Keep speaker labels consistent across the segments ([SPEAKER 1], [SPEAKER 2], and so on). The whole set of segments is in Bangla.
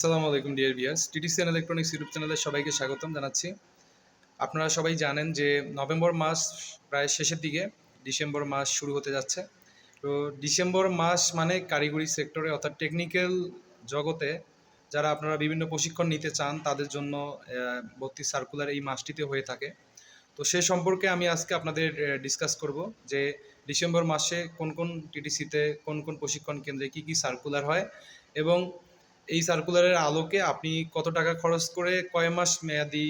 [SPEAKER 1] আসসালামু আলাইকুম dear viewers TTCN electronics YouTube চ্যানেলে সবাইকে স্বাগতম জানাচ্ছি। আপনারা সবাই জানেন যে নভেম্বর মাস প্রায় শেষের দিকে, ডিসেম্বর মাস শুরু হতে যাচ্ছে। তো ডিসেম্বর মাস মানে কারিগরি সেক্টরে, অর্থাৎ টেকনিক্যাল জগতে, যারা আপনারা বিভিন্ন প্রশিক্ষণ নিতে চান, তাদের জন্য ভর্তি সার্কুলার এই মাসটিতে হয়ে থাকে। তো সে সম্পর্কে আমি আজকে আপনাদের ডিসকাস করব যে ডিসেম্বর মাসে কোন কোন টিটিসিতে কোন কোন প্রশিক্ষণ কেন্দ্রে কি কি সার্কুলার হয় এবং এই সার্কুলারের আলোকে আপনি কত টাকা খরচ করে কয় মাস মেয়াদি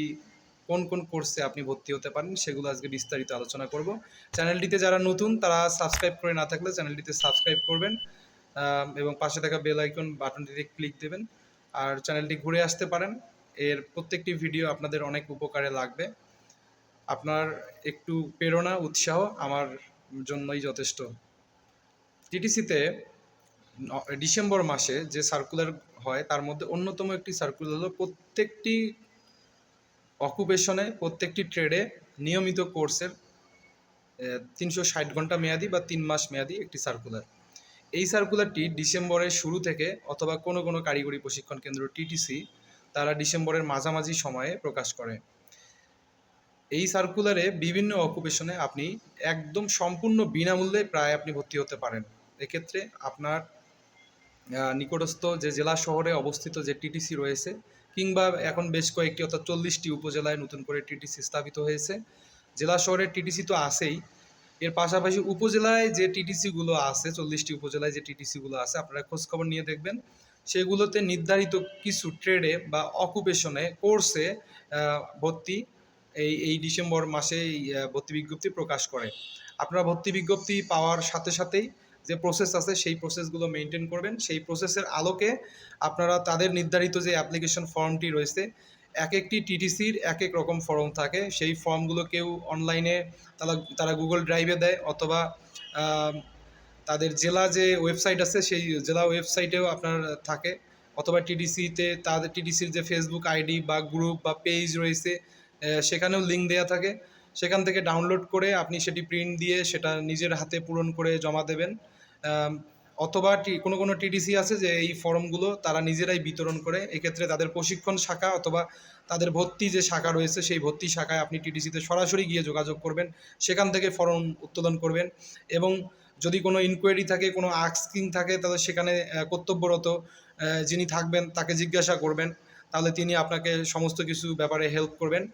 [SPEAKER 1] কোন কোন কোর্সে আপনি ভর্তি হতে পারেন সেগুলো আজকে বিস্তারিত আলোচনা করব। চ্যানেলটিতে যারা নতুন তারা সাবস্ক্রাইব করে না থাকলে চ্যানেলটিতে সাবস্ক্রাইব করবেন এবং পাশে থাকা বেল আইকন বাটনটিতে ক্লিক দেবেন, আর চ্যানেলটি ঘুরে আসতে পারেন। এর প্রত্যেকটি ভিডিও আপনাদের অনেক উপকারে লাগবে। আপনার একটু প্রেরণা, উৎসাহ আমার জন্যই যথেষ্ট। টিটিসিতে ডিসেম্বর মাসে যে সার্কুলার হয়, তার মধ্যে অন্যতম একটি সার্কুলার হলো প্রত্যেকটি অকুপেশনে প্রত্যেকটি ট্রেডে নিয়মিত কোর্সের তিনশো ষাট ঘণ্টা মেয়াদি বা তিন মাস মেয়াদি একটি সার্কুলার এই সার্কুলারটি ডিসেম্বরের শুরু থেকে অথবা কোনো কোনো কারিগরি প্রশিক্ষণ কেন্দ্র টিটিসি তারা ডিসেম্বরের মাঝামাঝি সময়ে প্রকাশ করে। এই সার্কুলারে বিভিন্ন অকুপেশনে আপনি একদম সম্পূর্ণ বিনামূল্যে প্রায় আপনি ভর্তি হতে পারেন। এক্ষেত্রে আপনার নিকটস্থ যে জেলা শহরে অবস্থিত যে টিটিসি রয়েছে, কিংবা এখন বেশ কয়েকটি, অর্থাৎ চল্লিশটি উপজেলায় নতুন করে টিটিসি স্থাপিত হয়েছে। জেলা শহরে টিটিসি তো আছেই। এর পাশাপাশি উপজেলায় যে টিটিসিগুলো আছে, চল্লিশটি উপজেলায় যে টিটিসিগুলো আছে, আপনারা খোঁজখবর নিয়ে দেখবেন। সেগুলোতে নির্ধারিত কিছু ট্রেডে বা অকুপেশনে কোর্সে ভর্তি এই এই ডিসেম্বর মাসে ভর্তি বিজ্ঞপ্তি প্রকাশ করে। আপনারা ভর্তি বিজ্ঞপ্তি পাওয়ার সাথে সাথেই যে প্রসেস আছে, সেই প্রসেসগুলো মেনটেন করবেন। সেই প্রসেসের আলোকে আপনারা তাদের নির্ধারিত যে অ্যাপ্লিকেশন ফর্মটি রয়েছে এক একটি টিটিসির এক এক রকম ফর্ম থাকে। সেই ফর্মগুলো কেউ অনলাইনে তারা তারা গুগল ড্রাইভে দেয় অথবা তাদের জেলা যে ওয়েবসাইট আছে, সেই জেলা ওয়েবসাইটেও আপনার থাকে। অথবা টিডিসিতে তাদের টিডিসির যে ফেসবুক আইডি বা গ্রুপ বা পেজ রয়েছে সেখানেও লিঙ্ক দেওয়া থাকে। সেখান থেকে ডাউনলোড করে আপনি সেটি প্রিন্ট দিয়ে সেটা নিজের হাতে পূরণ করে জমা দেবেন। অথবা টি- কোনো কোনো টিডিসি আছে যে এই ফর্মগুলো তারা নিজেরাই বিতরণ করে। এক্ষেত্রে তাদের প্রশিক্ষণ শাখা অথবা তাদের ভর্তি যে শাখা রয়েছে সেই ভর্তি শাখায় আপনি টিডিসিতে সরাসরি গিয়ে যোগাযোগ করবেন। সেখান থেকে ফর্ম উত্তোলন করবেন এবং যদি কোনো ইনকোয়ারি থাকে, কোনো আক্সকিং থাকে, তাহলে সেখানে কর্তব্যরত যিনি থাকবেন তাকে জিজ্ঞাসা করবেন। তাহলে তিনি আপনাকে সমস্ত কিছু ব্যাপারে হেল্প করবেন।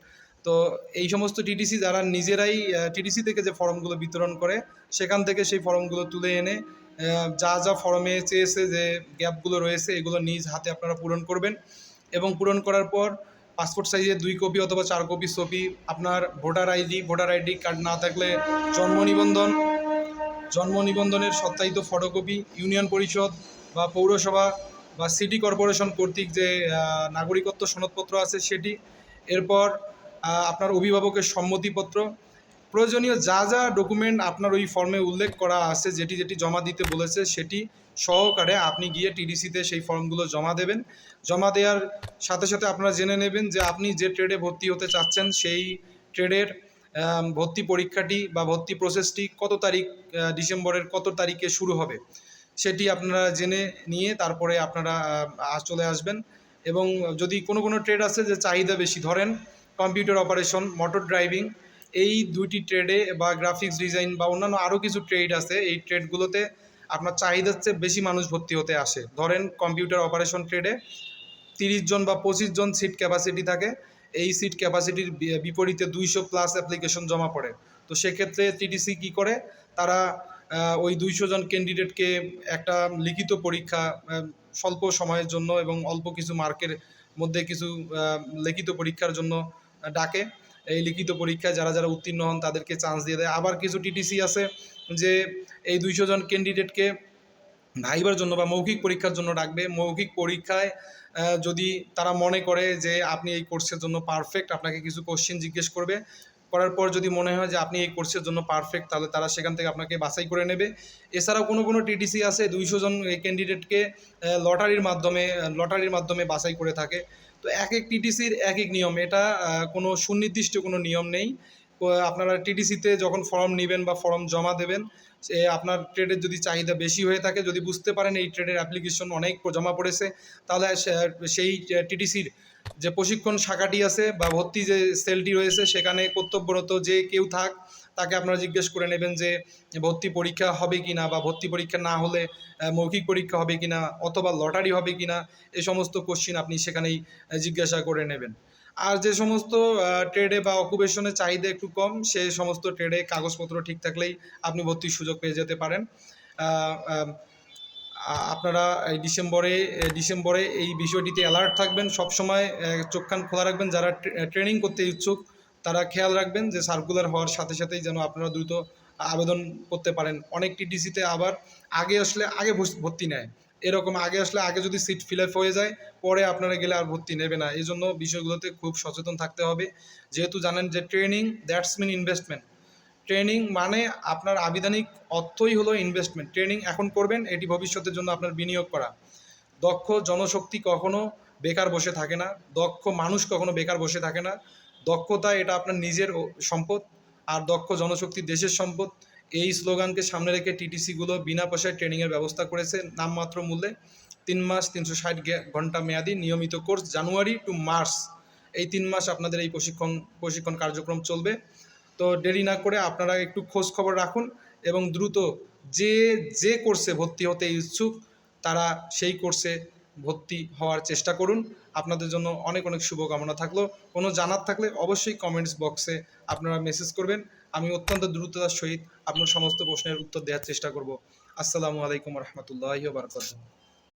[SPEAKER 1] তো এই সমস্ত টিটিসি যারা নিজেরাই টিটিসি থেকে যে ফর্মগুলো বিতরণ করে, সেখান থেকে সেই ফর্মগুলো তুলে এনে যা যা ফর্মে চেয়েছে যে গ্যাপগুলো রয়েছে, এগুলো নিজ হাতে আপনারা পূরণ করবেন। এবং পূরণ করার পর পাসপোর্ট সাইজের দুই কপি অথবা চার কপি ছবি আপনার voter ID voter ID card না থাকলে জন্ম নিবন্ধন, জন্ম নিবন্ধনের সত্যায়িত ফটোকপি, ইউনিয়ন পরিষদ বা পৌরসভা বা সিটি কর্পোরেশন কর্তৃক যে নাগরিকত্ব সনদপত্র আছে সেটি। এরপর আপনার অভিভাবকের সম্মতিপত্র। প্রয়োজনীয় যা যা ডকুমেন্ট আপনার ওই ফর্মে উল্লেখ করা আছে, যেটি যেটি জমা দিতে বলেছে, সেটি সহকারে আপনি গিয়ে টিডিসিতে সেই ফর্মগুলো জমা দেবেন। জমা দেওয়ার সাথে সাথে আপনারা জেনে নেবেন যে আপনি যে ট্রেডে ভর্তি হতে চাচ্ছেন, সেই ট্রেডের ভর্তি পরীক্ষাটি বা ভর্তি প্রসেসটি কত তারিখ ডিসেম্বরের কত তারিখে শুরু হবে, সেটি আপনারা জেনে নিয়ে তারপরে আপনারা চলে আসবেন। এবং যদি কোনো কোনো ট্রেড আছে যে চাহিদা বেশি ধরেন কম্পিউটার অপারেশন, মোটর ড্রাইভিং, এই দুইটি ট্রেডে বা গ্রাফিক্স ডিজাইন বা অন্যান্য আরও কিছু ট্রেড আছে। এই ট্রেডগুলোতে আপনার চাহিদার চেয়ে বেশি মানুষ ভর্তি হতে আসে। ধরেন কম্পিউটার অপারেশন ট্রেডে তিরিশ জন বা পঁচিশ জন সিট ক্যাপাসিটি থাকে। এই সিট ক্যাপাসিটির বিপরীতে দুইশো প্লাস অ্যাপ্লিকেশন জমা পড়ে। তো সেক্ষেত্রে টিটিসি কি করে? তারা ওই দুইশো জন ক্যান্ডিডেটকে একটা লিখিত পরীক্ষা স্বল্প সময়ের জন্য এবং অল্প কিছু মার্কের মধ্যে কিছু লিখিত পরীক্ষার জন্য ডাকে। এই লিখিত পরীক্ষায় যারা যারা উত্তীর্ণ হন তাদেরকে চান্স দিয়ে দেয়। আবার কিছু টিটিসি আছে যে এই দুইশো জন ক্যান্ডিডেটকে ভাইবার জন্য বা মৌখিক পরীক্ষার জন্য ডাকবে। মৌখিক পরীক্ষায় যদি তারা মনে করে যে আপনি এই কোর্সের জন্য পারফেক্ট আপনাকে কিছু কোশ্চেন জিজ্ঞেস করবে। করার পর যদি মনে হয় যে আপনি এই কোর্সের জন্য পারফেক্ট তাহলে তারা সেখান থেকে আপনাকে বাছাই করে নেবে। এছাড়াও কোনো কোনো টিটিসি আছে, দুইশো জন ক্যান্ডিডেটকে লটারির মাধ্যমে লটারির মাধ্যমে বাছাই করে থাকে। তো এক এক টিটিসির এক এক নিয়ম। এটা কোনো সুনির্দিষ্ট কোনো নিয়ম নেই। আপনারা টিডিসিতে যখন ফর্ম নেবেন বা ফর্ম জমা দেবেন সে আপনার ট্রেডের যদি চাহিদা বেশি হয়ে থাকে, যদি বুঝতে পারেন এই ট্রেডের অ্যাপ্লিকেশন অনেক জমা পড়েছে, তাহলে সেই টিডিসির যে প্রশিক্ষণ শাখাটি আছে বা ভর্তি যে সেলটি রয়েছে, সেখানে কর্তব্যরত যে কেউ থাক তাকে আপনারা জিজ্ঞেস করে নেবেন যে ভর্তি পরীক্ষা হবে কি না বা ভর্তি পরীক্ষা না হলে মৌখিক পরীক্ষা হবে কি না অথবা লটারি হবে কি না এই সমস্ত কোশ্চিন আপনি সেখানেই জিজ্ঞাসা করে নেবেন। আর যে সমস্ত ট্রেডে বা অকুপেশনের চাহিদা একটু কম সে সমস্ত ট্রেডে কাগজপত্র ঠিক থাকলেই আপনি ভর্তির সুযোগ পেয়ে যেতে পারেন। আপনারা এই ডিসেম্বরে ডিসেম্বরে এই বিষয়টিতে অ্যালার্ট থাকবেন। সবসময় এ, চোখ কান খোলা রাখবেন। যারা ট্রেনিং করতে ইচ্ছুক তারা খেয়াল রাখবেন যে সার্কুলার হওয়ার সাথে সাথেই যেন আপনারা দ্রুত আবেদন করতে পারেন। অনেক টিডিসিতে আবার আগে আসলে আগে ভর্তি নেয়। এরকম আগে আসলে আগে যদি সিট ফিল আপ হয়ে যায়, পরে আপনারা গেলে আর ভর্তি নেবে না। এই জন্য বিষয়গুলোতে খুব সচেতন থাকতে হবে। যেহেতু জানেন যে training that's mean investment training মানে আপনার আবিধানিক অর্থই হলো ইনভেস্টমেন্ট ট্রেনিং এখন করবেন, এটি ভবিষ্যতের জন্য আপনার বিনিয়োগ করা। দক্ষ জনশক্তি কখনো বেকার বসে থাকে না। দক্ষ মানুষ কখনো বেকার বসে থাকে না। দক্ষতা এটা আপনার নিজের সম্পদ, আর দক্ষ জনশক্তি দেশের সম্পদ। এই স্লোগানকে সামনে রেখে টিটিসিগুলো বিনা পয়সায় ট্রেনিংয়ের ব্যবস্থা করেছে নামমাত্র মূল্যে। তিন মাস তিনশো ষাট ঘণ্টা মেয়াদি নিয়মিত কোর্স জানুয়ারি টু মার্চ এই তিন মাস আপনাদের এই প্রশিক্ষণ প্রশিক্ষণ কার্যক্রম চলবে। তো দেরি না করে আপনারা একটু খোঁজ খবর রাখুন এবং দ্রুত যে যে কোর্সে ভর্তি হতে ইচ্ছুক, তারা সেই কোর্সে ভর্তি হওয়ার চেষ্টা করুন। আপনাদের জন্য অনেক অনেক শুভকামনা থাকল। কোনো জানার থাকলে অবশ্যই কমেন্টস বক্সে আপনারা মেসেজ করবেন। আমি অত্যন্ত দ্রুততার সহিত আপনার সমস্ত প্রশ্নের উত্তর দেওয়ার চেষ্টা করব। আসসালামু আলাইকুম রহমতুল্লাহ বারকাতুহ।